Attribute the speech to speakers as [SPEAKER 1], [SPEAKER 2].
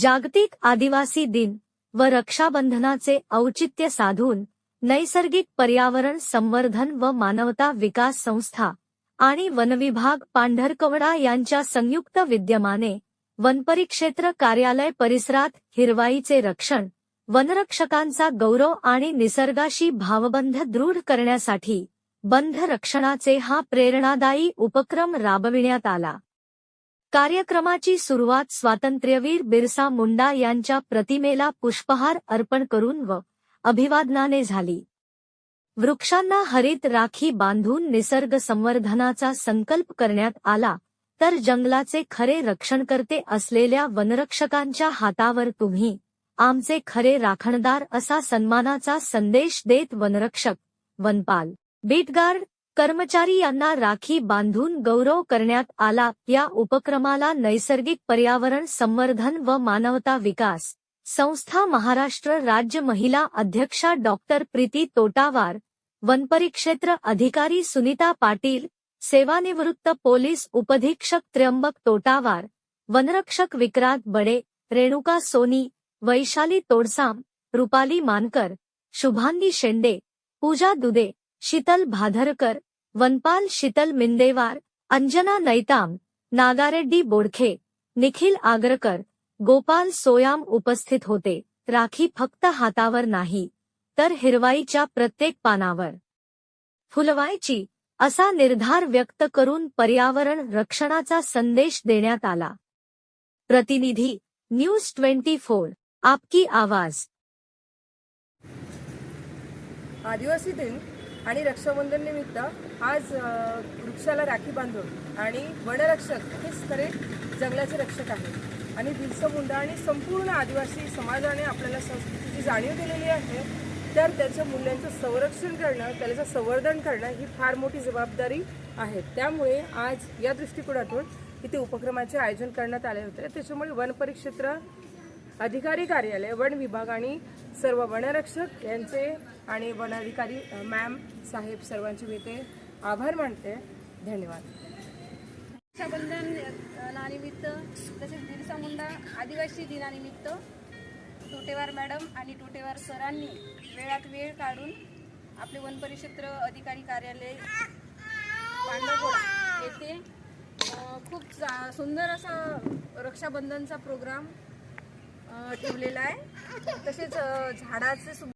[SPEAKER 1] जागतिक आदिवासी दिन व रक्षाबंधनाचे औचित्य साधून नैसर्गिक पर्यावरण संवर्धन व मानवता विकास संस्था आणि वनविभाग पांढरकवडा यांच्या संयुक्त विद्यमाने वनपरिक्षेत्र कार्यालय परिसरात हिरवाईचे रक्षण वनरक्षकांचा गौरव आणि निसर्गाशी भावबंध दृढ करण्यासाठी बंध रक्षणाचे हा प्रेरणादायी उपक्रम राबविण्यात आला. कार्यक्रमाची सुरुवात स्वातंत्र्यवीर बिरसा मुंडा यांच्या प्रतिमेला पुष्पहार अर्पण करून व अभिवादनाने झाली. वृक्षांना हरित राखी बांधून निसर्ग संवर्धनाचा संकल्प करण्यात आला तर जंगलाचे खरे रक्षणकर्ते असलेल्या वनरक्षकांच्या हातावर तुम्ही आमचे खरे राखणदार असा सन्मानाचा संदेश देत वनरक्षक वनपाल बीटगार्ड कर्मचारी राखी बांधून गौरव करण्यात आला. या उपक्रमाला नैसर्गिक पर्यावरण संवर्धन व मानवता विकास संस्था महाराष्ट्र राज्य महिला अध्यक्षा डॉक्टर प्रीती तोटावार वनपरिक्षेत्र अधिकारी सुनीता पाटील, सेवानिवृत्त पोलीस उपधीक्षक त्र्यंबक तोटावार, वनरक्षक विक्रांत बडे, रेणुका सोनी, वैशाली तोडसाम, रुपाली मानकर, शुभांगी शेंडे, पूजा दुदे, शीतल भाधरकर वनपाल शीतल मिंदेवार अंजना नैताम नागारेड्डी बोडखे निखिल आगरकर गोपाल सोयाम उपस्थित होते. राखी फक्त हातावर नाही तर हिरवाईच्या प्रत्येक पानावर. फुलवायची असा निर्धार व्यक्त करून पर्यावरण रक्षणाचा संदेश देण्यात आला. प्रतिनिधी न्यूज ट्वेंटी फोर आपकी आवाज.
[SPEAKER 2] आदिवासी दिन आणि रक्षाबंधन निमित्त आज वृक्षाला राखी बांधून आणि वनरक्षक हेच खरे जंगलाचे रक्षक आहेत. आणि बिरसा मुंडा आणि संपूर्ण आदिवासी समाजाने आपल्याला संस्कृतीची जाणीव दिलेली आहे तर त्याच्या मूल्यांचं संरक्षण करणं त्याचं संवर्धन करणं ही फार मोठी जबाबदारी आहे. त्यामुळे आज या दृष्टिकोनातून इथे उपक्रमाचे आयोजन करण्यात आले होते. त्याच्यामुळे वनपरिक्षेत्र अधिकारी कार्यालय वन विभाग आणि सर्व वनरक्षक यांचे आणि वनाधिकारी मॅम साहेब सर्वांचे मी ते आभार मानते. धन्यवाद.
[SPEAKER 3] रक्षाबंधन दिनानिमित्त तसेच बिरसा मुंडा आदिवासी दिनानिमित्त टोटेवार मॅडम आणि टोटेवार सरांनी वेळात वेळ काढून आपले वनपरिक्षेत्र अधिकारी कार्यालय पांडवगोळा येथे खूप सुंदर असा रक्षाबंधनचा प्रोग्राम ठेवलेला आहे. तसेच झाडाचे सुद्धा